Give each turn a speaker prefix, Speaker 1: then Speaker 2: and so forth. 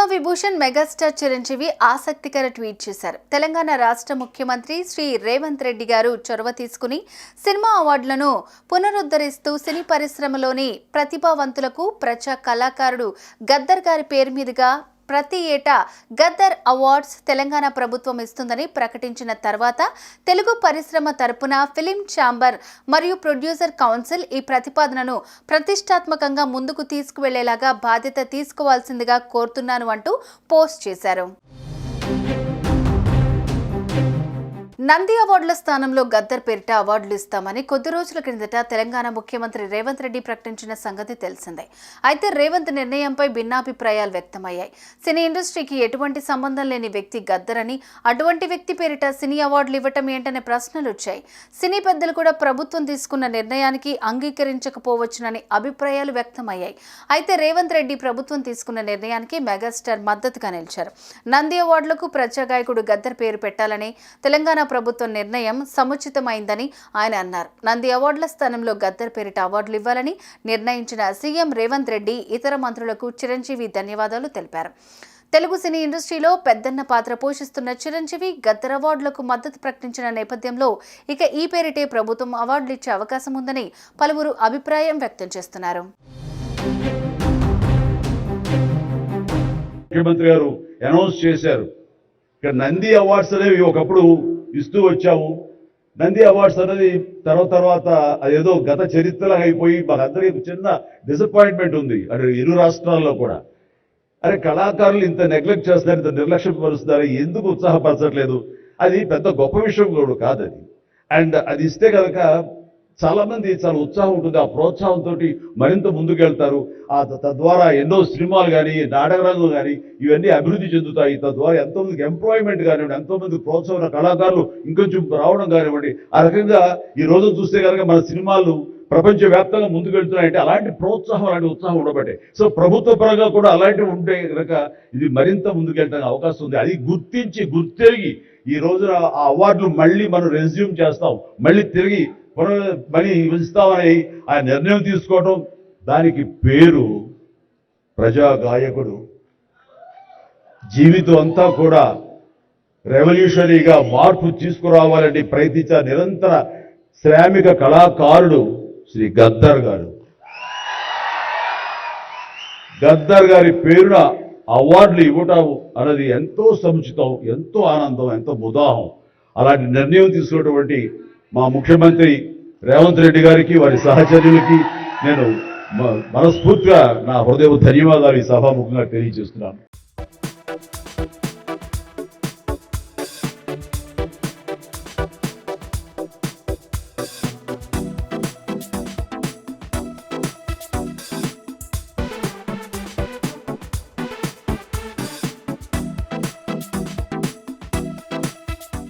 Speaker 1: Padma Vibhushan megastar Chiranjeevi ఆసక్తికర tweet చేశారు. తెలంగాణ రాష్ట్ర ముఖ్యమంత్రి శ్రీ రేవంత్ రెడ్డి గారు చొరవ తీసుకుని సినిమా అవార్డులను పునరుద్ధరిస్తూ సినీ పరిశ్రమలోని ప్రతిభావంతులకు ప్రజా కళాకారుడు గద్దర్ గారి పేరు మీదుగా ప్రతి ఏటా గద్దర్ అవార్డ్స్ తెలంగాణ ప్రభుత్వం ఇస్తుందని ప్రకటించిన తర్వాత తెలుగు పరిశ్రమ తరపున ఫిలిం ఛాంబర్ మరియు ప్రొడ్యూసర్ కౌన్సిల్ ఈ ప్రతిపాదనను ప్రతిష్టాత్మకంగా ముందుకు తీసుకువెళ్ళేలాగా బాధ్యత తీసుకోవాల్సిందిగా కోరుతున్నాను అంటూ పోస్ట్ చేశారు. నంది అవార్డుల స్థానంలో గద్దర్ పేరిట అవార్డులు ఇస్తామని కొద్ది రోజుల క్రిందట తెలంగాణ ముఖ్యమంత్రి రేవంత్ రెడ్డి ప్రకటించిన సంగతి తెలిసిందే. అయితే రేవంత్ నిర్ణయంపై భిన్నాభిప్రాయాలు వ్యక్తమయ్యాయి. సినీ ఇండస్ట్రీకి ఎటువంటి సంబంధం లేని వ్యక్తి గద్దర్ అని అటువంటి వ్యక్తి పేరిట సినీ అవార్డులు ఇవ్వటం ఏంటనే ప్రశ్నలు వచ్చాయి. సినీ పెద్దలు కూడా ప్రభుత్వం తీసుకున్న నిర్ణయానికి అంగీకరించకపోవచ్చునని అభిప్రాయాలు వ్యక్తమయ్యాయి. అయితే రేవంత్ రెడ్డి ప్రభుత్వం తీసుకున్న నిర్ణయానికి మెగాస్టార్ మద్దతుగా నిలిచారు. నంది అవార్డులకు ప్రజాగాయకుడు గద్దర్ పేరు పెట్టాలని తెలంగాణ ప్రభుత్వ నిర్ణయం సముచితమైందని ఆయన అన్నారు. నంది అవార్డుల స్థానంలో గద్దర్ పేరిట అవార్డులు ఇవ్వాలని నిర్ణయించిన సీఎం రేవంత్ రెడ్డి ఇతర మంత్రులకు చిరంజీవి ధన్యవాదాలు తెలిపారు. తెలుగు సినీ ఇండస్ట్రీలో పెద్దన్న పాత్ర పోషిస్తున్న చిరంజీవి గద్దర్ అవార్డులకు మద్దతు ప్రకటించిన నేపథ్యంలో ఇక ఈ పేరిటే ప్రభుత్వం అవార్డులు ఇచ్చే అవకాశం ఉందని పలువురు అభిప్రాయం వ్యక్తం చేస్తున్నారు.
Speaker 2: ముఖ్యమంత్రి గారు అనౌన్స్ చేశారు. ఇక్కడ నంది అవార్డ్స్ అనేవి ఒకప్పుడు ఇస్తూ వచ్చాము. నంది అవార్డ్స్ అనేది తర్వాత తర్వాత అదేదో గత చరిత్రలాగా అయిపోయి మాకందరికీ చిన్న డిసప్పాయింట్మెంట్ ఉంది. అటు ఇరు రాష్ట్రాల్లో కూడా. అరే కళాకారులు ఇంత నెగ్లెక్ట్ చేస్తారు ఇంత నిర్లక్ష్యం పరుస్తారు ఎందుకు ఉత్సాహపరచట్లేదు? అది పెద్ద గొప్ప విషయం కూడా కాదు అది. అండ్ అది ఇస్తే కనుక చాలామంది చాలా ఉత్సాహం ఉంటుంది ఆ ప్రోత్సాహంతో మరింత ముందుకెళ్తారు. ఆ తద్వారా ఎన్నో సినిమాలు కానీ నాటక కానీ ఇవన్నీ అభివృద్ధి చెందుతాయి. తద్వారా ఎంతోమందికి ఎంప్లాయ్మెంట్ కానివ్వండి ఎంతోమంది ప్రోత్సాహం కళాకారులు ఇంకొంచెం రావడం కానివ్వండి ఆ రకంగా ఈ రోజు చూస్తే కనుక మన సినిమాలు ప్రపంచవ్యాప్తంగా ముందుకెళ్తున్నాయంటే అలాంటి ప్రోత్సాహం అలాంటి ఉత్సాహం ఉండబట్టే. సో ప్రభుత్వ పరంగా కూడా అలాంటివి ఉంటే కనుక ఇది మరింత ముందుకెళ్ళడానికి అవకాశం ఉంది. అది గుర్తించి గుర్తెరిగి ఈ రోజున ఆ అవార్డులు మళ్ళీ మనం రెజ్యూమ్ చేస్తాం. మళ్ళీ తిరిగి మరి ఉంచుతామని ఆ నిర్ణయం తీసుకోవడం దానికి పేరు ప్రజా గాయకుడు. జీవితం అంతా కూడా రెవల్యూషనరీగా మార్పు తీసుకురావాలని ప్రయత్నించిన నిరంతర శ్రామిక కళాకారుడు శ్రీ గద్దర్ గారు. గద్దర్ గారి పేరున అవార్డులు ఇవ్వటం అన్నది ఎంతో సముచితం ఎంతో ఆనందం ఎంతో ముదాహం. అలాంటి నిర్ణయం తీసుకున్నటువంటి మా ముఖ్యమంత్రి రేవంత్ రెడ్డి గారికి వారి సహచర్యులకి నేను మ- మనస్ఫూర్తిగా నా హృదయ ధన్యవాదాలు ఈ సభాముఖంగా తెలియజేస్తున్నాను.